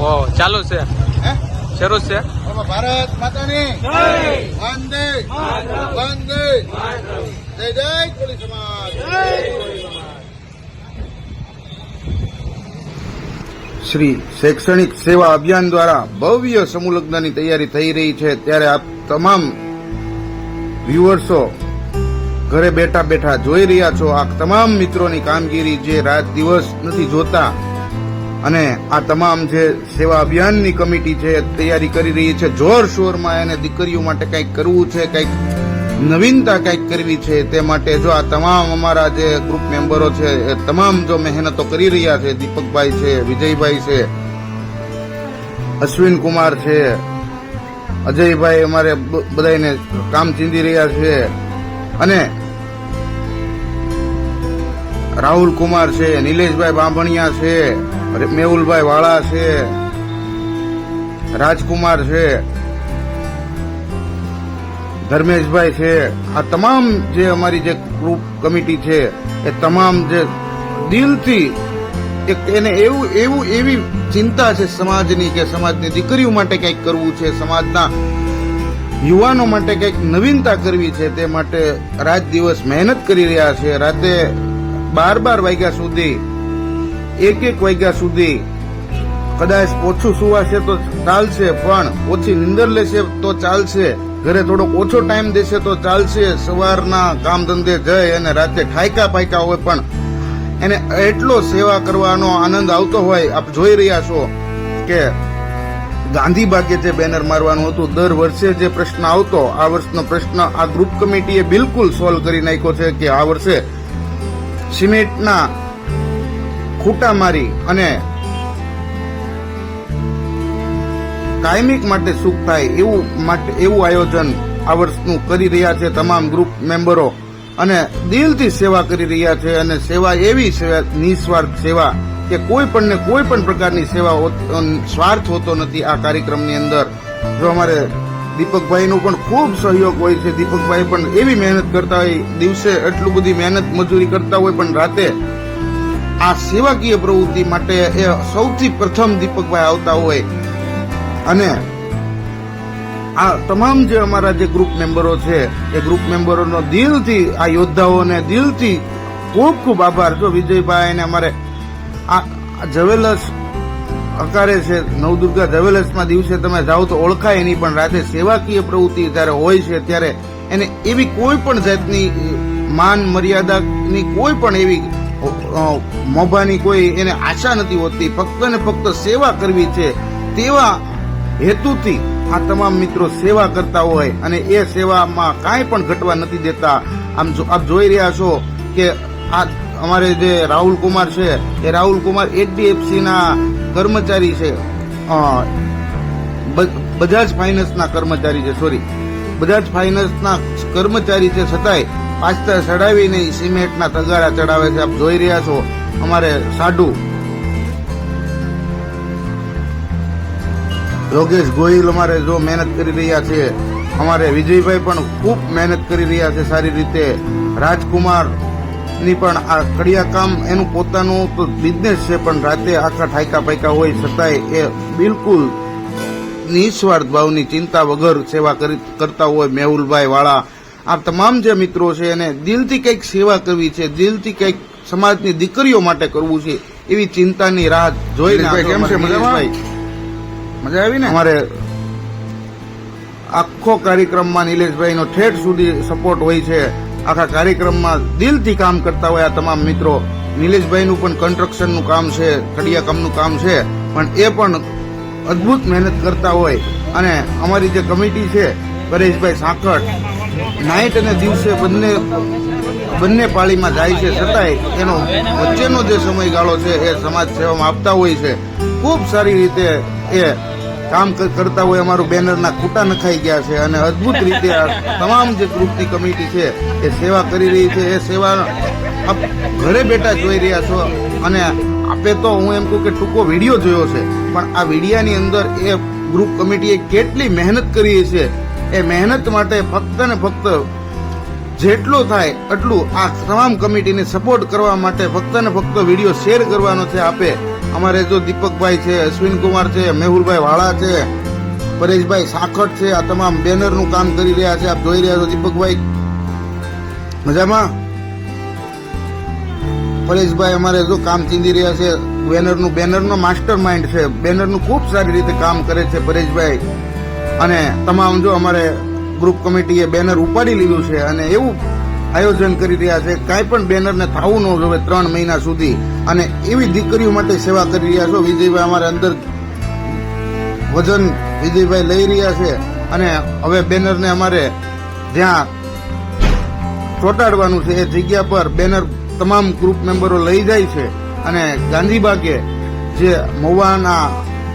ઓ ચાલુ છે. હે? શરૂ છે. ભારત માતાની. વંદે. વંદે. જય જય કોળી સમાજ. શ્રી શૈક્ષણિક સેવા અભિયાન દ્વારા ભવ્ય સમૂહ લગ્નની તૈયારી થઈ રહી છે. ત્યારે આપ તમામ વ્યુઅર્સો ઘરે બેઠા બેઠા જોઈ રહ્યા છો. આ તમામ મિત્રોની કામગીરી જે રાત દિવસ નથી જોતા અને આ તમામ જે સેવા અભિયાનની કમિટી છે, તૈયારી કરી રહી છે જોરશોરમાં એને દીકરીઓ માટે કંઈક કરવું છે, કંઈક નવીનતા કંઈક કરવી છે, તે માટે જો આ તમામ અમારા જે ગ્રુપ મેમ્બરો છે, એ તમામ જો મહેનતો કરી રહ્યા છે, દીપકભાઈ છે, વિજયભાઈ છે અશ્વિન કુમાર છે, અજયભાઈ અમારે બ- બધાયને કામ ચીંધી રહ્યા છે, અને રાહુલ કુમાર છે, નિલેશભાઈ બાંભણિયા છે મેહુલભાઈ વાળા છે, રાજકુમાર છે, ધર્મેશભાઈ છે. આ તમામ જે અમારી જે ગ્રુપ કમિટી છે, એ તમામ જે દિલથી એક એને એવું એવું, એવી ચિંતા છે સમાજની કે સમાજની દીકરીઓ માટે કંઈક કરવું છે, સમાજના યુવાનો માટે કંઈક નવીનતા કરવી છે, તે માટે રાત દિવસ મહેનત કરી રહ્યા છે. રાતે બાર બાર વાગ્યા સુધી એક એક વાગ્યા સુધી. કદાચ ઓછું સુવાશે તો ચાલશે, પણ ઓછી નિંદર લેશે તો ચાલશે. ઘરે થોડોક ઓછો ટાઈમ દેશે તો ચાલશે. સવારના કામ ધંધે જઈ અને રાતે ખાયકા પાયકા હોય પણ એને એટલો સેવા કરવાનો આનંદ આવતો હોય, આપ જોઈ રહ્યા છો કે ગાંધી બાગે જે બેનર મારવાનું હતું, દર વર્ષે જે પ્રશ્ન આવતો, આ વર્ષનો પ્રશ્ન આ ગ્રુપ કમિટીએ બિલકુલ સોલ્વ કરી નાખ્યો છે કે આ વર્ષે સિમેન્ટના ખૂટા મારી અને કાયમિક માટે સુખ થાય એવું માટે એવું આયોજન આ વર્ષનું કરી રહ્યા છે તમામ ગ્રુપ મેમ્બરો. અને દિલથી સેવા કરી રહ્યા છે અને સેવા એવી સેવા નિસ્વાર્થ સેવા કે કોઈ પણ કોઈ પણ પ્રકારની સેવા સ્વાર્થ હોતો નથી આ કાર્યક્રમની અંદર. જો અમારે દીપકભાઈનું પણ ખૂબ સહયોગ હોય છે. દીપકભાઈ પણ એવી મહેનત કરતા હોય, દિવસે એટલું બધી મહેનત મજૂરી કરતા હોય, પણ રાતે આ સેવાકીય પ્રવૃત્તિ માટે એ સૌથી પ્રથમ દીપકભાઈ આવતા હોય. અને આ તમામ જે અમારા જે ગ્રુપ મેમ્બરો છે, એ ગ્રુપ મેમ્બરોનો દિલથી, આ યોદ્ધાઓને દિલથી ખૂબ ખૂબ આભાર. જો વિજયભાઈ અને અમારે આ જવેલસ અકારે છે, નવદુર્ગા ધવેલસમાં દિવસે તમે જાઓ તો ઓળખાય નહીં, પણ રાતે સેવાકીય પ્રવૃત્તિ જ્યારે હોય છે, ત્યારે એને એવી કોઈ પણ જાતની માન મર્યાદાની કોઈ પણ એવી મોભાની કોઈ એને આશા નથી હોતી. ફક્ત ને ફક્ત સેવા કરવી છે, તેવા હેતુથી આ તમામ મિત્રો સેવા કરતા હોય અને એ સેવામાં કાંઈ પણ ઘટવા નથી દેતા. આમ આપ જોઈ રહ્યા છો કે આ અમારે જે રાહુલ કુમાર છે, એ રાહુલ કુમાર એચડીએફસી ના કર્મચારી છે. બધા જ ફાઇનાન્સના કર્મચારી છે સોરી બજાજ ફાઇનાન્સના કર્મચારી છે, છતાંય પાસ્તા ચડાવીને સિમેન્ટના તગારા ચડાવે છે. આપ જોઈ રહ્યા છો, અમારે સાડુ. યોગેશ ગોહિલ અમારે જો મહેનત કરી રહ્યા છે. અમારે વિજયભાઈ પણ ખૂબ મહેનત કરી રહ્યા છે સારી રીતે. રાજકુમાર ની પણ આ કડિયા કામ એનું પોતાનું તો બિઝનેસ છે પણ રાતે આખા ઠાયકા પાયકા હોય છતાંય એ બિલકુલ નિસ્વાર્થ ભાવની ચિંતા વગર સેવા કરી કરતા હોય મેહુલભાઈ વાળા આ તમામ જે મિત્રો છે એને દિલથી કંઈક સેવા કરવી છે દિલથી કંઈક સમાજની દીકરીઓ માટે કરવું છે એવી ચિંતાની રાહ જોઈ કેમ છે? મજામાં? મજા આવી ને અમારે આખો કાર્યક્રમમાં નિલેશભાઈનો ઠેઠ સુધી સપોર્ટ હોય છે આખા કાર્યક્રમમાં દિલથી કામ કરતા હોય આ તમામ મિત્રો. નિલેશભાઈનું પણ કન્સ્ટ્રક્શનનું કામ છે ખડિયા કામનું કામ છે, પણ એ પણ અદ્ભુત મહેનત કરતા હોય. અને અમારી જે કમિટી છે, પરેશભાઈ સાંકળ નાઇટ અને દિવસે બંને બંને પાળીમાં જાય છે. છતાંય એનો વચ્ચેનો જે સમયગાળો છે, એ સમાજ સેવામાં આપતા હોય છે. ખૂબ સારી રીતે એ કામ કરતા હોય અમારું બેનરના ખૂટા નખાઈ ગયા છે અને અદ્ભુત રીતે તમામ જે ગ્રુપની કમિટી છે એ સેવા કરી રહી છે. એ સેવા આપ ઘરે બેઠા જોઈ રહ્યા છો અને આપે તો હું એમ કહું કે ટૂંકો વીડિયો જોયો છે, પણ આ વિડીયાની અંદર એ ગ્રુપ કમિટીએ કેટલી મહેનત કરી છે. એ મહેનત માટે ફક્ત ને ફક્ત જેટલું થાય એટલું આ તમામ કમિટીને સપોર્ટ કરવા માટે ફક્ત ને ફક્ત વીડિયો શેર કરવાનો છે આપે. અમારે જો દીપકભાઈ છે, અશ્વિન કુમાર છે, મેહુલભાઈ વાળા છે, પરેશભાઈ સાખટ છે, આ તમામ બેનરનું કામ કરી રહ્યા છે, આપ જોઈ રહ્યા છો દીપકભાઈ. મજામાં? પરેશભાઈ અમારે જો કામ ચીંધી રહ્યા છે, બેનરનું, બેનરનો માસ્ટર માઇન્ડ છે, બેનરનું ખૂબ સારી રીતે કામ કરે છે પરેશભાઈ. અને તમામ જો અમારે ગ્રુપ કમિટીએ બેનર ઉપાડી લીધું છે, અને એવું આયોજન કરી રહ્યા છે. કાંઈ પણ બેનરને થવું ન જોવે ત્રણ મહિના સુધી. અને એવી દીકરીઓ માટે સેવા કરી રહ્યા છો. વિજયભાઈ અમારે અંદર વજન વિજયભાઈ લઈ રહ્યા છે. અને હવે બેનરને અમારે જ્યાં ચોંટાડવાનું છે એ જગ્યા પર બેનર તમામ ગ્રુપ મેમ્બરો લઈ જાય છે. અને ગાંધીબાગે જે મહુવાના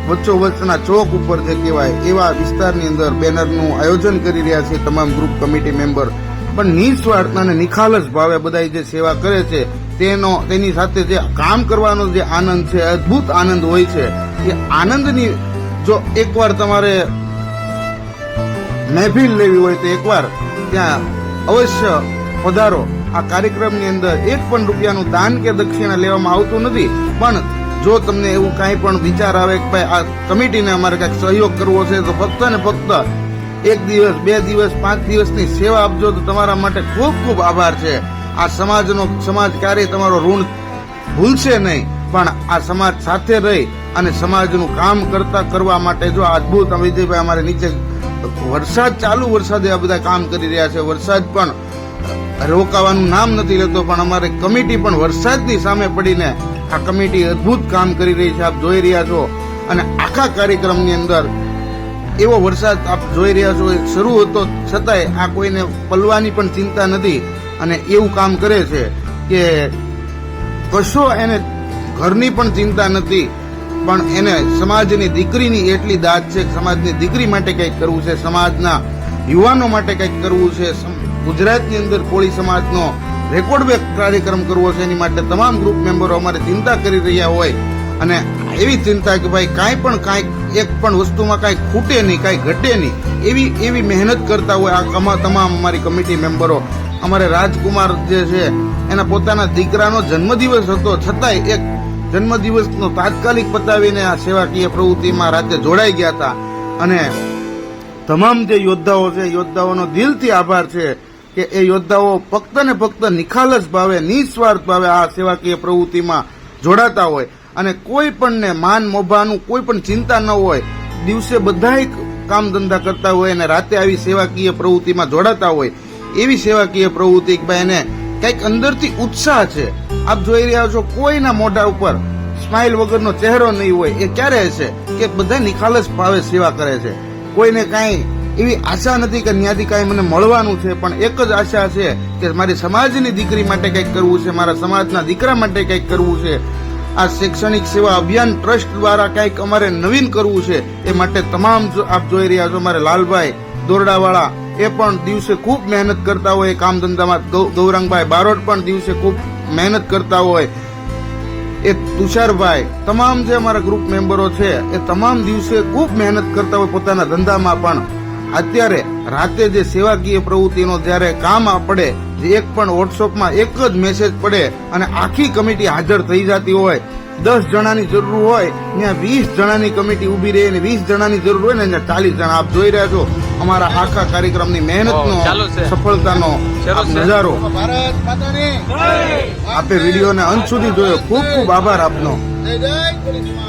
વચ્ચોવચ્ચના ચોક ઉપર જે કહેવાય એવા વિસ્તારની અંદર બેનરનું આયોજન કરી રહ્યા છે તમામ ગ્રુપ કમિટી મેમ્બર પણ નિસ્વાર્થ અને નિખાલસ ભાવે બધા જે સેવા કરે છે, તેનો, તેની સાથે જે કામ કરવાનો જે આનંદ છે, અદ્ભુત આનંદ હોય છે, એ આનંદની જો એકવાર તમારે મહેફિલ લેવી હોય તો એકવાર ત્યાં અવશ્ય પધારો. આ કાર્યક્રમની અંદર એક પણ રૂપિયાનું દાન કે દક્ષિણા લેવામાં આવતું નથી, પણ જો તમને એવું કાંઈ પણ વિચાર આવે કે ભાઈ આ કમિટીને અમારે કાંઈક સહયોગ કરવો છે, તો ફક્ત ને ફક્ત એક દિવસ, બે દિવસ, પાંચ દિવસની સેવા આપજો તો તમારા માટે ખૂબ ખૂબ આભાર છે. આ સમાજનો, સમાજ ક્યારેય તમારો ઋણ ભૂલશે નહીં, પણ આ સમાજ સાથે રહી અને સમાજનું કામ કરતા, કરવા માટે જો અદભુત વિજયભાઈ અમારે નીચે વરસાદ ચાલુ, વરસાદે આ બધા કામ કરી રહ્યા છે. વરસાદ પણ રોકાવાનું નામ નથી લેતો, પણ અમારે કમિટી પણ વરસાદની સામે પડીને આ કમિટી અદભુત કામ કરી રહી છે. આપ જોઈ રહ્યા છો. અને આખા કાર્યક્રમની અંદર એવો વરસાદ આપ જોઈ રહ્યા છો શરૂ હતો છતાંય આ કોઈને પલવાની પણ ચિંતા નથી અને એવું કામ કરે છે કે કશો એને ઘરની પણ ચિંતા નથી, પણ એને સમાજની દીકરીની એટલી દાદ છે સમાજની દીકરી માટે કંઈક કરવું છે, સમાજના યુવાનો માટે કંઈક કરવું છે ગુજરાતની અંદર કોળી સમાજનો રેકોર્ડ બેક કાર્યક્રમ કરવો છે, એની માટે તમામ ગ્રુપ મેમ્બરો અમારે ચિંતા કરી રહ્યા હોય અને એવી ચિંતા કે ભાઈ કાંઈ પણ કાંઈક, એક પણ વસ્તુમાં કાંઈ ખૂટે નહીં, કાંઈ ઘટે નહીં. એવી એવી મહેનત કરતા હોય આ તમામ અમારી કમિટી મેમ્બરો. અમારે રાજકુમાર જે છે, એના પોતાના દીકરાનો જન્મદિવસ હતો. છતાંય એક જન્મદિવસનો તાત્કાલિક પતાવીને આ સેવાકીય પ્રવૃત્તિમાં રાતે જોડાઈ ગયા હતા. અને તમામ જે યોદ્ધાઓ છે, યોદ્ધાઓનો દિલથી આભાર છે કે એ યોદ્ધાઓ ફક્ત ને ફક્ત નિખાલસ ભાવે, નિસ્વાર્થ ભાવે આ સેવાકીય પ્રવૃત્તિમાં જોડાતા હોય. અને કોઈ પણને માન મોભાનું કોઈ પણ ચિંતા ન હોય, દિવસે બધાય કામ ધંધા કરતા હોય અને રાતે આવી સેવાકીય પ્રવૃત્તિમાં જોડાતા હોય, એવી સેવાકીય પ્રવૃત્તિ ભાઈ એને કંઈક અંદરથી ઉત્સાહ છે. આપ જોઈ રહ્યા છો કોઈના મોઢા ઉપર સ્માઇલ વગરનો ચહેરો નહીં હોય. એ ક્યારે હશે કે બધા નિખાલસ ભાવે સેવા કરે છે? કોઈને કાંઈ એવી આશા નથી કે ત્યાંથી કાંઈ મને મળવાનું છે, પણ એક જ આશા છે કે મારી સમાજની દીકરી માટે કંઈક કરવું છે, મારા સમાજના દીકરા માટે કંઈક કરવું છે. આ શૈક્ષણિક સેવા અભિયાન ટ્રસ્ટ દ્વારા કંઈક અમારે નવીન કરવું છે એ માટે તમામ આપ જોઈ રહ્યા છો, મારે લાલભાઈ દોરડાવાળા એ પણ દિવસે ખૂબ મહેનત કરતા હોય કામ ધંધામાં ગૌરંગભાઈ બારોટ પણ દિવસે ખૂબ મહેનત કરતા હોય. એ તુષારભાઈ તમામ જે અમારા ગ્રુપ મેમ્બરો છે, એ તમામ દિવસે ખૂબ મહેનત કરતા હોય પોતાના ધંધામાં પણ. અત્યારે રાતે જે સેવાકીય પ્રવૃત્તિનો જ્યારે કામ આ પડે જે એક પણ વોટ્સઅપમાં એક જ મેસેજ પડે અને આખી કમિટી હાજર થઈ જતી હોય. દસ જણાની જરૂર હોય ત્યાં વીસ જણાની કમિટી ઊભી રહે અને વીસ જણાની જરૂર હોય ને ત્યાં ચાલીસ જણા આપ જોઈ રહ્યા છો. અમારા આખા કાર્યક્રમની મહેનતનો. સફળતાનો. નજારો. ભારત માતાની. આપે વિડીયોને અંત સુધી જોયો. ખૂબ ખૂબ આભાર આપનો. જય જય પોલીસ